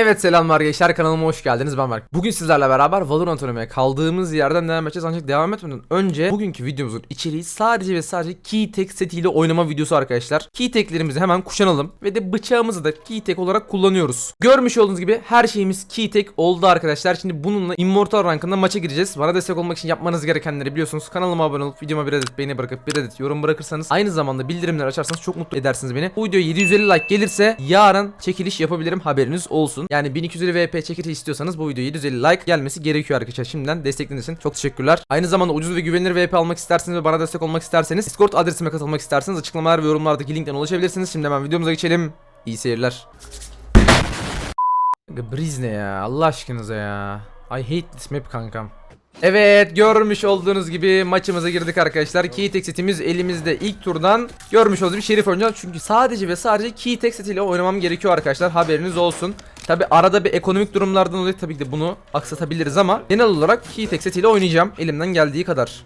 Evet selamlar gençler kanalıma hoş geldiniz ben Berk. Bugün sizlerle beraber Valorant oynamaya kaldığımız yerden devam edeceğiz ancak devam etmeden önce bugünkü videomuzun içeriği sadece ve sadece Keytech setiyle oynama videosu arkadaşlar. Keytech'lerimizi hemen kuşanalım ve de bıçağımızı da Keytech olarak kullanıyoruz. Görmüş olduğunuz gibi her şeyimiz Keytech oldu arkadaşlar. Şimdi bununla Immortal rankında maça gireceğiz. Bana destek olmak için yapmanız gerekenleri biliyorsunuz. Kanalıma abone olup videoma bir adet beğeni bırakıp bir adet yorum bırakırsanız aynı zamanda bildirimleri açarsanız çok mutlu edersiniz beni. Bu videoya 750 like gelirse yarın çekiliş yapabilirim haberiniz olsun. Yani 1250 VP çekiliş istiyorsanız bu videoya 750 like gelmesi gerekiyor arkadaşlar. Şimdiden destekleriniz için çok teşekkürler. Aynı zamanda ucuz ve güvenilir VP almak isterseniz ve bana destek olmak isterseniz Discord adresime katılmak isterseniz açıklamalar ve yorumlardaki linkten ulaşabilirsiniz. Şimdi hemen videomuza geçelim. İyi seyirler. Breeze ne ya? Allah aşkınıza ya. I hate this map kankam. Evet görmüş olduğunuz gibi maçımıza girdik arkadaşlar. Keytech setimiz elimizde ilk turdan görmüş olduğunuz bir şerif oynayacağım. Çünkü sadece ve sadece Keytech setiyle oynamam gerekiyor arkadaşlar. Haberiniz olsun. Tabi arada bir ekonomik durumlardan dolayı tabii ki de bunu aksatabiliriz ama genel olarak Keytech setiyle oynayacağım. Elimden geldiği kadar.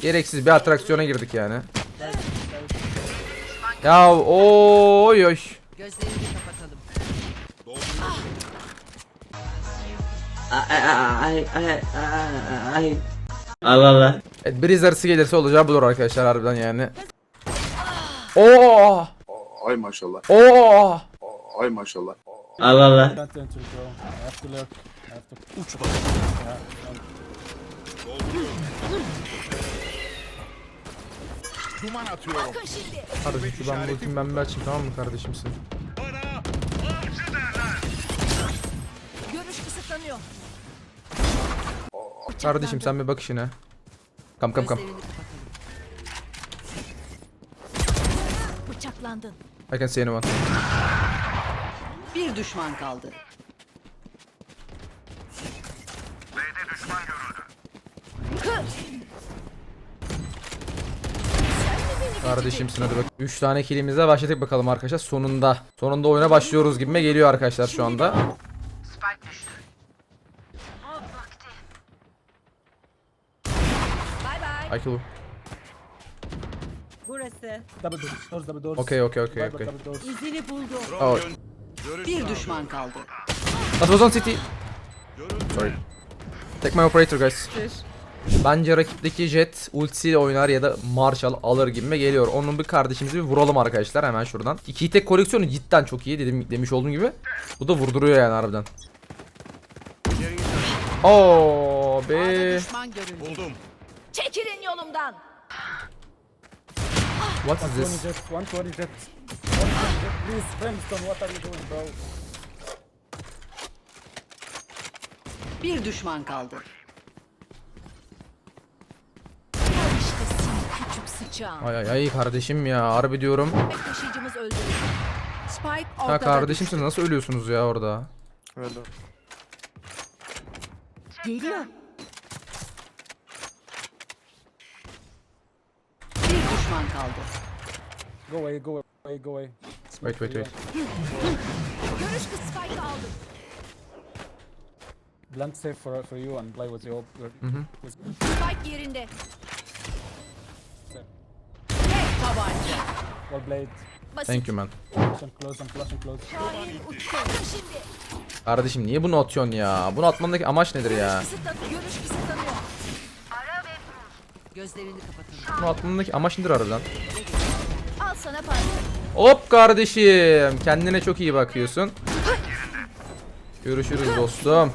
Gereksiz bir atraksiyona girdik yani. Ya oy oy. Allah Allah. Evet Breeze arası gelirse olacağı budur arkadaşlar harbiden yani. Oo! Ay maşallah. Oo! Ay maşallah. Allah Allah. Content will go. I have to lurk. I have to uç Kardeşim şu ben bu ultimi ben bir açayım tamam mı kardeşimsin? Görüş kısıtlanıyor. Kardeşim sen bir bak işine. Kam kam kam. Bıçaklandın. I can see anyone. Bir düşman kaldı. Kardeşimsin hadi bak. 3 tane killimizle başladık bakalım arkadaşlar. Sonunda. Sonunda oyuna başlıyoruz gibime geliyor arkadaşlar şu anda. Bay bay. I kill. Burası. Double doors. Doors double doors. Okay okay okay Double, okay. double doors. İzini buldum. Oh, Bir düşman kaldı. that was on city. Sorry. Take my operator guys. Bence rakipteki Jet ultisiyle oynar ya da Marshall alır gibime geliyor. Onun bir kardeşimizi bir vuralım arkadaşlar hemen şuradan. İki tek koleksiyonu cidden çok iyi dedim demiş olduğum gibi. Bu da vurduruyor yani harbiden. Oo be. düşman görüldü. Buldum. Çekilin yolumdan. What is 120 this? jet. 120 jet. 120 jet. Please, Brimstone, what are you doing, bro? Bir düşman kaldı. Küçük sıçağım. Ay ay ay kardeşim ya harbi diyorum. Bebek taşıyıcımız öldürüldü. Spike ortada. Ya kardeşim siz nasıl ölüyorsunuz ya orada? Geliyor. Bir düşman kaldı. Go away, go away, go away. Wait wait wait. Görüş kız Spike'ı aldım. Blunt safe for, for you and play with your... your with- Spike yerinde. Tek tabanca. Well played. Basit. Thank you man. Close and close and close and close. Şahin uçtu. Şimdi. Kardeşim niye bunu atıyorsun ya? Bunu atmandaki amaç nedir ya? Görüş kısıtlanıyor. Gözlerini kapatalım. Bunu atmandaki amaç nedir harbiden? Al sana parça. Hop kardeşim. Kendine çok iyi bakıyorsun. Görüşürüz dostum.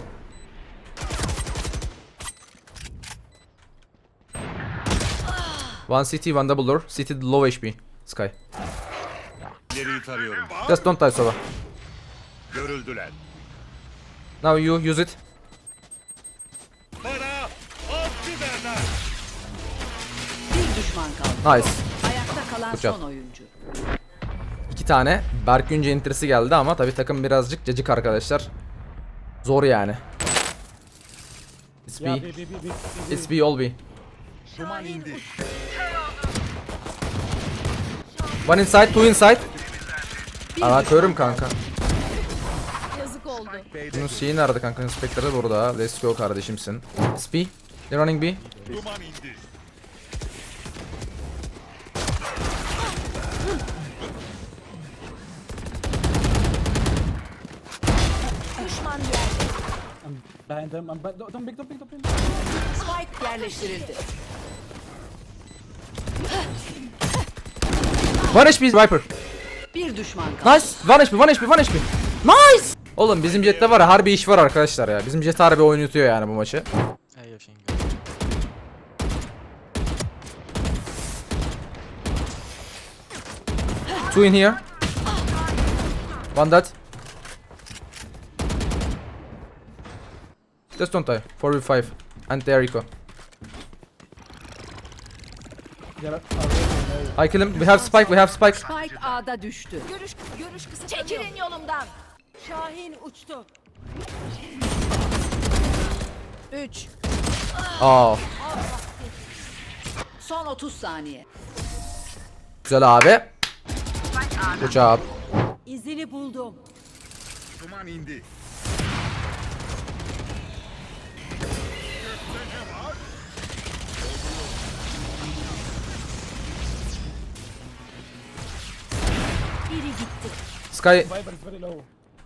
One city, one double door. City low HP. Sky. İleriyi tarıyorum. Just don't die Sova. Görüldüler. Now you use it. Düşman kaldı. Nice. Ayakta kalan Good job. son oyuncu. İki tane Berk Günce entrisi geldi ama tabii takım birazcık cacık arkadaşlar. Zor yani. It's B. It's B all B. Duman indi. One inside, two inside. Aa körüm kanka. Yazık oldu. Bunun şeyi nerede kanka? Spectre burada. Let's go kardeşimsin. It's B. They're running B. Duman indi. Düşman yerde. I'm behind them. I'm be- don't, don't pick, don't pick, don't pick. Spike yerleştirildi. One HP Viper. Bir düşman kaldı. Nice. One HP, one HP, one HP. Nice. Oğlum bizim Jet'te var ya harbi iş var arkadaşlar ya. Bizim Jet harbi oynatıyor yani bu maçı. Two in here. One dead. Just don't die. 4v5. And there Rico. They're already I kill him. We have spike, we have spike. Spike A'da düştü. Görüş görüş kısıtlanıyor. Çekilin yolumdan. Şahin uçtu. 3. Aa, Son 30 saniye. güzel abi. Good job. İzini buldum. Duman indi. Biri gitti. Sky,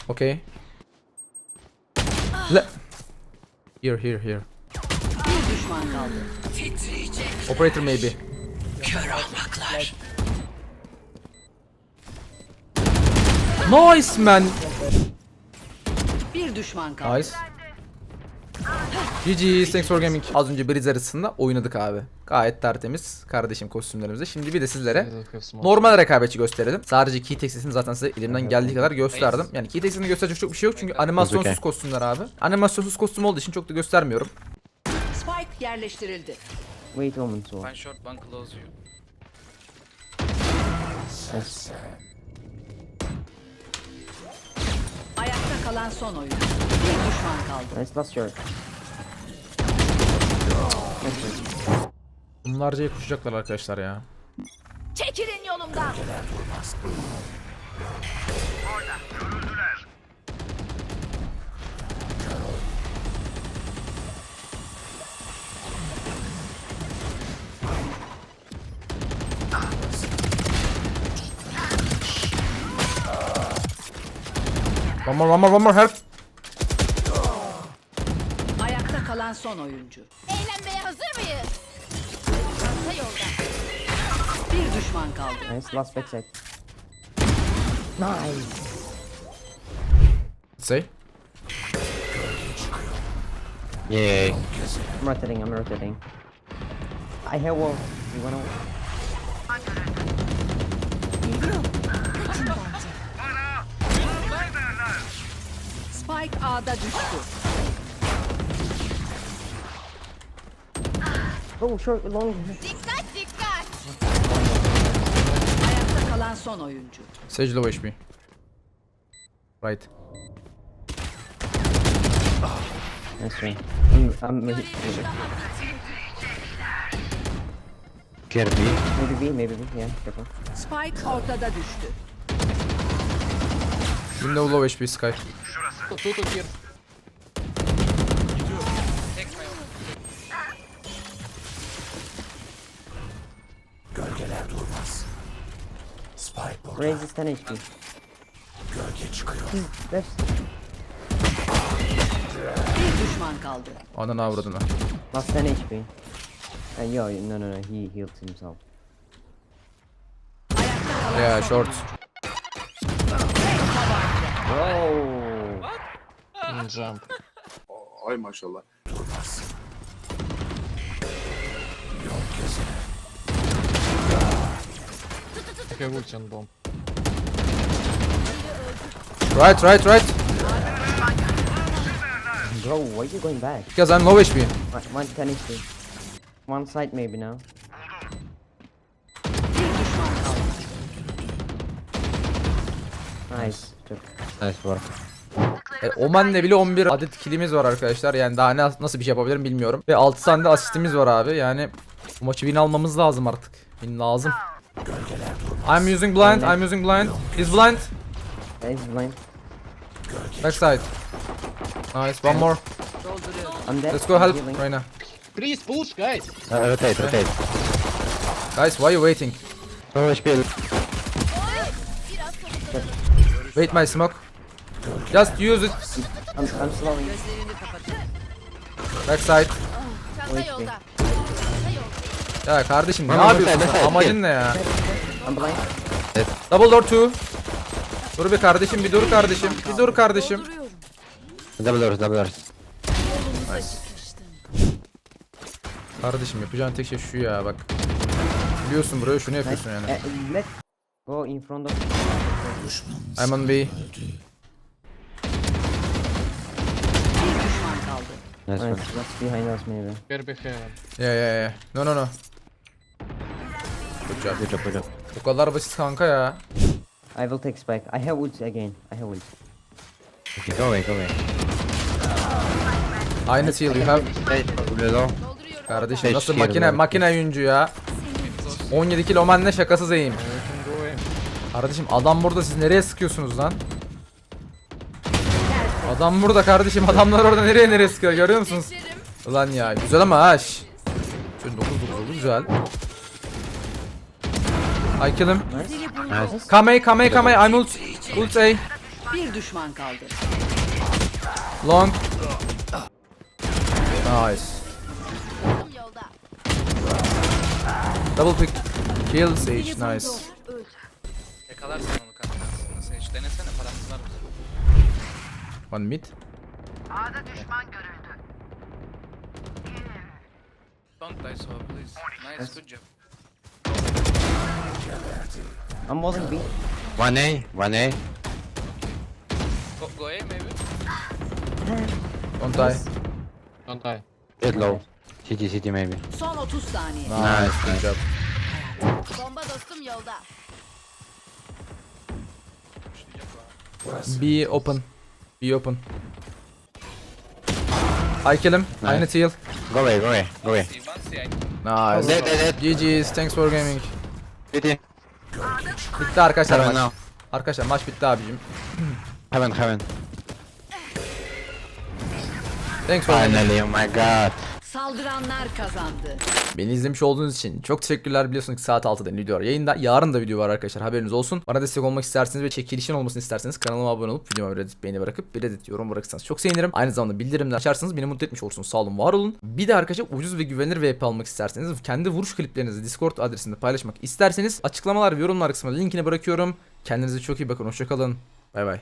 okay. Le here, here, here. Bir düşman kaldı. Operator maybe. Nice man. Bir düşman kaldı. Nice. GG, thanks for gaming. Az önce Breeze arasında oynadık abi. Gayet tertemiz kardeşim kostümlerimizde. Şimdi bir de sizlere normal rekabetçi gösterelim. Sadece key text'ini zaten size elimden geldiği kadar gösterdim. Yani key text'ini gösterecek çok bir şey yok çünkü animasyonsuz kostümler abi. Animasyonsuz kostüm olduğu için çok da göstermiyorum. Spike yerleştirildi. Wait one minute. One short, one close you. Kalan son oyun. Bir düşman kaldı. Nice last short. Bunlarca koşacaklar arkadaşlar ya. Çekilin yolumdan. One more, one more, one more help. Ayakta kalan son oyuncu. Eğlenmeye hazır mıyız? Çanta yolda. Bir düşman kaldı. Nice last backside. Say. I'm rotating. I'm rotating. I have wall. You wanna? Spike A'da düştü. Oh, short, long. Dikkat dikkat. Ayakta kalan son oyuncu. Sage low HP. Right. I'm. I'm maybe, maybe B. Maybe B. Yeah, careful. Spike ortada düştü. Window low HP Sky. Raise is 10 HP. He's left. Bir düşman kaldı. Ananı avradını. Last 10 HP. Uh, yo, no, no, no. He healed himself. Ayakta kalan Yeah, son short. oyuncu. Bro. Oh, ay maşallah. Right, right, right. Bro, why are you going back? Because I'm low HP. One, one 10 HP. One side maybe now. Bir düşman kaldı. Nice. Took. E, Omen'le bile 11 adet killimiz var arkadaşlar. Yani daha ne, nasıl bir şey yapabilirim bilmiyorum. Ve 6 tane de asistimiz var abi. Yani bu maçı win almamız lazım artık. Win lazım. I'm using blind, I'm using blind. He's blind. He's blind. Backside. Nice, one more. I'm dead. Let's go help right now. Please push, guys. Guys, why you waiting? Wait my smoke. Just use it. I'm, I'm slowing. Backside. Çanta yolda. Ya kardeşim ne yapıyorsun? backside, sen? backside. Amacın ne ya? I'm blind. Double door 2. Dur bir kardeşim bir dur kardeşim. Bir dur kardeşim. Double doors, double doors. Kardeşim yapacağın tek şey şu ya bak. Biliyorsun buraya şunu yapıyorsun yani. Uh, let go in front of. I'm on Nice Nice. one. Just behind us maybe. Yeah yeah yeah. No no no. Good job. Good job, good job. Bu kadar basit kanka ya. I will take spike. I have ult again. I have ult. Okay, go away, go away. Aynı seal you have. Kardeşim nasıl makine makine oyuncu ya. 17 kilo man ne şakasız eğim. Kardeşim adam burada siz nereye sıkıyorsunuz lan? Adam burada kardeşim adamlar orada nereye nereye sıkıyor görüyor musunuz? Ulan ya güzel ama ha şş. Şöyle 9 9 oldu güzel. I kill him. Nice. Come A, come A, come A. I'm ult. Ult A. Bir düşman kaldı. Long. Nice. Double pick. Kill Sage. Nice. Yakalarsın onu One mid. Don't die so please. Nice good job. I'm holding B. One A, one A. Go, go A maybe. Don't die. Dead low. CT, CT maybe. Son 30 saniye. Nice. Good job. Bomba dostum yolda. B open. B open. I kill him. Nice. Aynı teal. Go away, go away, go away. Once yeah. Nice. Dead, dead, dead. GG's. Thanks for gaming. CT. Bitti arkadaşlar Heaven maç. now. Arkadaşlar maç bitti abicim. Heaven, heaven. Thanks for. Finally, oh my god. Saldıranlar kazandı. Beni izlemiş olduğunuz için çok teşekkürler. Biliyorsunuz ki saat 6'da video var. Yayında yarın da video var arkadaşlar. Haberiniz olsun. Bana destek olmak isterseniz ve çekilişin olmasını isterseniz kanalıma abone olup videoma adet beğeni bırakıp bir adet yorum bırakırsanız çok sevinirim. Aynı zamanda bildirimler açarsanız beni mutlu etmiş olursunuz. Sağ olun, var olun. Bir de arkadaşlar ucuz ve güvenilir VP almak isterseniz kendi vuruş kliplerinizi Discord adresinde paylaşmak isterseniz açıklamalar ve yorumlar kısmına linkini bırakıyorum. Kendinize çok iyi bakın. Hoşçakalın. Bay bay.